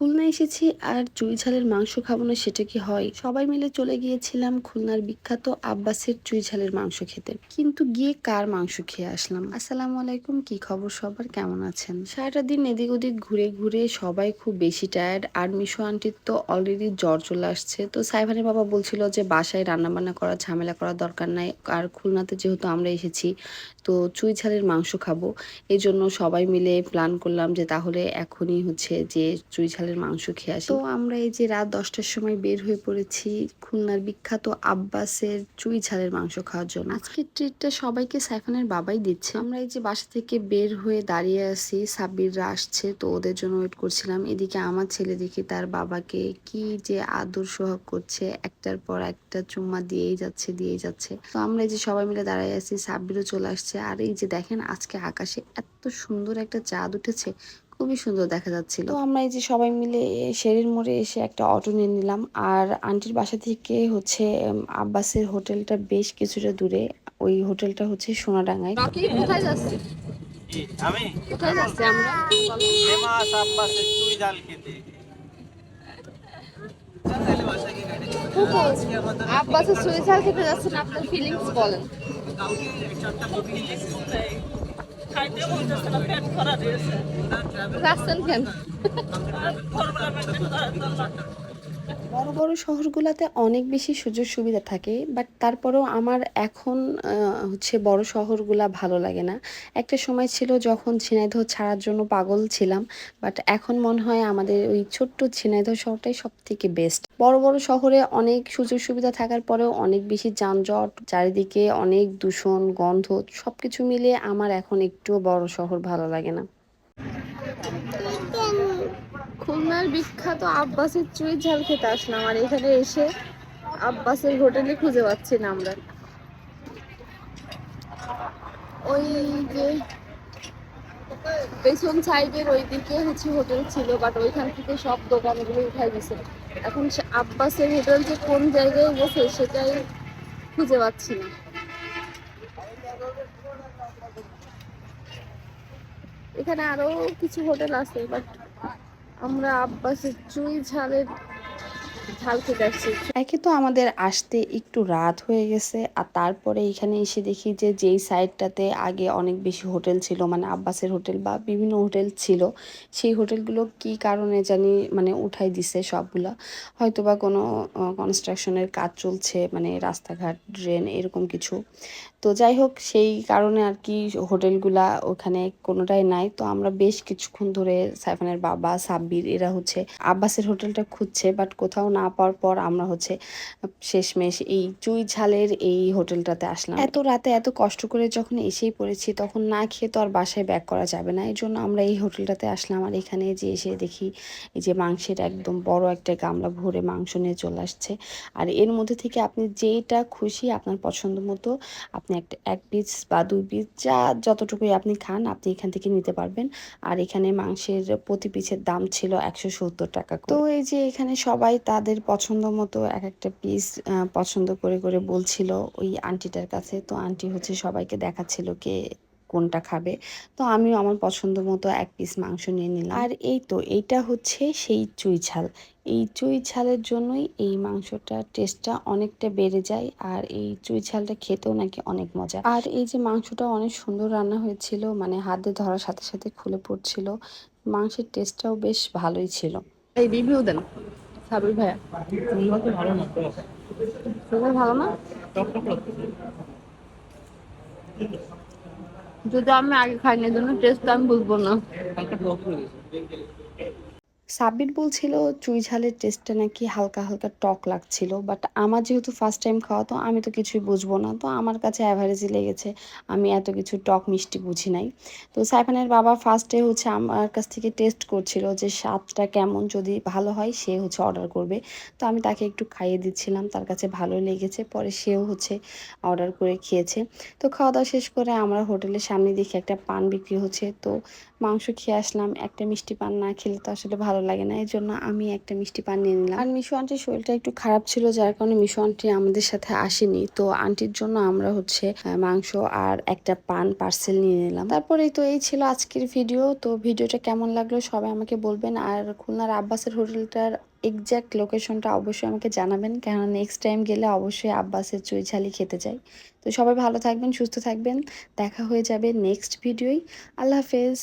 খুলনা এসেছি আর চুই ঝালের মাংস খাব না, সেটা কি হয়? সবাই মিলে চলে গিয়েছিলাম খুলনার বিখ্যাত আব্বাসের চুই ঝালের মাংস খেতে। কিন্তু গিয়ে কার মাংস খেয়ে আসলাম? আসসালামু আলাইকুম, কি খবর সবার? কেমন আছেন? সারাটা দিন এদিক ওদিক ঘুরে ঘুরে সবাই খুব বেশি টায়ার্ড আর মিশু আন্টির তো অলরেডি জ্বর চলে আসছে। তো সাইফানের বাবা বলছিল যে বাসায় রান্না বান্না করা, ঝামেলা করার দরকার নাই। আর খুলনাতে যেহেতু আমরা এসেছি, তো চুই ঝালের মাংস খাব। এই জন্য সবাই মিলে প্ল্যান করলাম যে তাহলে এখনই হচ্ছে যে চুই ঝালের মাংস খেয়ে আসি। তো আমরা এই যে রাত দশটার সময় বের হয়ে পড়েছি খুলনার বিখ্যাত আব্বাসের চুই ঝালের মাংস খাওয়ার জন্য। আজকের ট্রিটটা সবাইকে সাইফানের বাবাই দিচ্ছে। আমরা এই যে বাসা থেকে বের হয়ে দাঁড়িয়ে আছি সাব্বিররা আসছে তো ওদের জন্য ওয়েট করছিলাম। এদিকে আমার ছেলে দেখি তার বাবাকে কি যে আদর সোহাগ করছে একটার পর একটা চুম্মা দিয়েই যাচ্ছে দিয়েই যাচ্ছে। তো আমরা এই যে সবাই মিলে দাঁড়াই আছি সাব্বিরও চলে আসছে। আর এই যে দেখেন আজকে আকাশে এত সুন্দর একটা চাঁদ উঠেছে খুবই সুন্দর দেখা যাচ্ছিল। তো আমরা এই যে সবাই মিলে শেরির মোড়ে এসে একটা অটো নিয়ে নিলাম। আর আন্টির বাসা থেকে হচ্ছে আব্বাসের হোটেলটা বেশ কিছুটা দূরে। ওই হোটেলটা হচ্ছে সোনাডাঙ্গায়। কোথায় যাচ্ছি আমি। কোথায় যাচ্ছি আমরা? ফেমাস আব্বাসের চুই ডাল খেতে। আব্বাসের সুইসার খেতে যাচ্ছেন আপনার ফিলিংস বলেন। যাচ্ছেন কেন? বড় বড় শহরগুলোতে অনেক বেশি সুযোগ সুবিধা থাকে বাট তারপরেও আমার এখন হচ্ছে বড় শহরগুলা ভালো লাগে না। একটা সময় ছিল যখন ঝিনাইদহ ছাড়ার জন্য পাগল ছিলাম বাট এখন মনে হয় আমাদের ওই ছোট্ট ঝিনাইদহ শহরটাই সব থেকে বেস্ট বড় বড় শহরে অনেক সুযোগ সুবিধা থাকার পরেও অনেক বেশি যানজট, চারিদিকে অনেক দূষণ, গন্ধ, সবকিছু মিলিয়ে আমার এখন একটুও বড় শহর ভালো লাগে না। খুলনার বিখ্যাত আব্বাসের চুই ঝাল খেতে আসলাম আর এখানে এসে আব্বাসের হোটেলে খুঁজে পাচ্ছি না আমরা। ওই যে পেছন সাইডের ওইদিকে হচ্ছে হোটেল ছিল বাট ওইখান থেকে সব দোকানগুলো উঠাই দিছে। এখন আব্বাসের হোটেল যে কোন জায়গায় গেছে সেটাই খুঁজে পাচ্ছি না। এখানে আরও কিছু হোটেল আছে বাট আমরা আব্বাসের চুই ঝালের ঝাল একে তো আমাদের আসতে একটু রাত হয়ে গেছে, আর তারপরে এখানে এসে দেখি যে যেই সাইডটাতে আগে অনেক বেশি হোটেল ছিল মানে আব্বাসের হোটেল বা বিভিন্ন হোটেল ছিল, সেই হোটেলগুলো কি কারণে জানি মানে উঠাই দিছে সবগুলা। হয়তো বা কোনো কনস্ট্রাকশনের কাজ চলছে মানে রাস্তাঘাট ড্রেন এরকম কিছু। তো যাই হোক, সেই কারণে আর কি হোটেলগুলা ওখানে কোনোটাই নাই। তো আমরা বেশ কিছুক্ষণ ধরে সাইফানের বাবা, সাব্বির এরা হচ্ছে আব্বাসের হোটেলটা খুঁজছে, বাট কোথাও না পাওয়ার পর আমরা হচ্ছে শেষমেশ এই চুই ঝালের এই হোটেলটাতে আসলাম। এত রাতে এত কষ্ট করে যখন এসেই পড়েছি, তখন না খেয়ে তো আর বাসায় ব্যাক করা যাবে না। এই জন্য আমরা এই হোটেলটাতে আসলাম আর এখানে যে এসে দেখি, এই যে মাংসের একদম বড় একটা গামলা ভরে মাংস নিয়ে চলে আসছে। আর এর মধ্যে থেকে আপনি যেটা খুশি আপনার পছন্দ মতো আপনি একটা এক পিস বা দুই পিস যা যতটুকুই আপনি খান, আপনি এখান থেকে নিতে পারবেন। আর এখানে মাংসের প্রতি পিসের দাম ছিল একশো সত্তর টাকা তো এই যে এখানে সবাই তাদের পছন্দ মতো এক একটা পিস পছন্দ করে করে বলছিল ওই আন্টিটার কাছে। তো আন্টি হচ্ছে সবাইকে দেখাচ্ছিল কে কোনটা খাবে। তো আমিও আমার পছন্দ মতো এক পিস মাংস নিয়ে নিলাম। আর এই তো, এইটা হচ্ছে সেই চুই ঝাল এই চুই ছালের জন্যই এই মাংসটা টেস্টটা অনেকটা বেড়ে যায় আর এই চুই ছালটা খেতেও নাকি অনেক মজা। আর এই যে মাংসটা অনেক সুন্দর রান্না হয়েছিল মানে হাতে ধরার সাথে সাথে খুলে পড়ছিল, মাংসের টেস্টটাও বেশ ভালোই ছিল। এই রিভিউ দেন, সাবির ভাইয়া। সুগার ভালো না? যদি আমি আগে খাইনি জন্য টেস্ট আমি বুঝব না। সাব্বির বলছিল, চুই ঝালের টেস্টটা নাকি হালকা হালকা টক লাগছিল বাট আমার যেহেতু ফার্স্ট টাইম খাওয়া, তো আমি তো কিছুই বুঝব না। তো আমার কাছে অ্যাভারেজই লেগেছে। আমি এত কিছু টক মিষ্টি বুঝি নাই। তো সাইফানের বাবা ফার্স্টে হচ্ছে আমার কাছ থেকে টেস্ট করছিল যে স্বাদটা কেমন, যদি ভালো হয়, সে হচ্ছে অর্ডার করবে। তো আমি তাকে একটু খাইয়ে দিচ্ছিলাম, তার কাছে ভালোই লেগেছে। পরে সেও হচ্ছে অর্ডার করে খেয়েছে। তো খাওয়া দাওয়া শেষ করে আমরা হোটেলের সামনে দেখি একটা পান বিক্রি হচ্ছে। তো মাংস খেয়ে আসলাম, একটা মিষ্টি পান না খেলে তো আসলে ভালো ভালো লাগে না এই জন্য আমি একটা মিষ্টি পান নিয়ে নিলাম। আর মিশু আন্টির শরীরটা একটু খারাপ ছিল, যার কারণে মিশু আন্টি আমাদের সাথে আসেনি। তো আন্টির জন্য আমরা হচ্ছে মাংস আর একটা পান পার্সেল নিয়ে নিলাম। তারপরেই তো এই ছিল আজকের ভিডিও। তো ভিডিওটা কেমন লাগল সবাই আমাকে বলবেন। আর খুলনার আব্বাসের হোটেলটার এক্স্যাক্ট লোকেশনটা অবশ্যই আমাকে জানাবেন। কেন নেক্সট টাইম গেলে অবশ্যই আব্বাসের চুই ঝালি খেতে চাই তো সবাই ভালো থাকবেন, সুস্থ থাকবেন। দেখা হয়ে যাবে নেক্সট ভিডিওই আল্লাহ হাফেজ।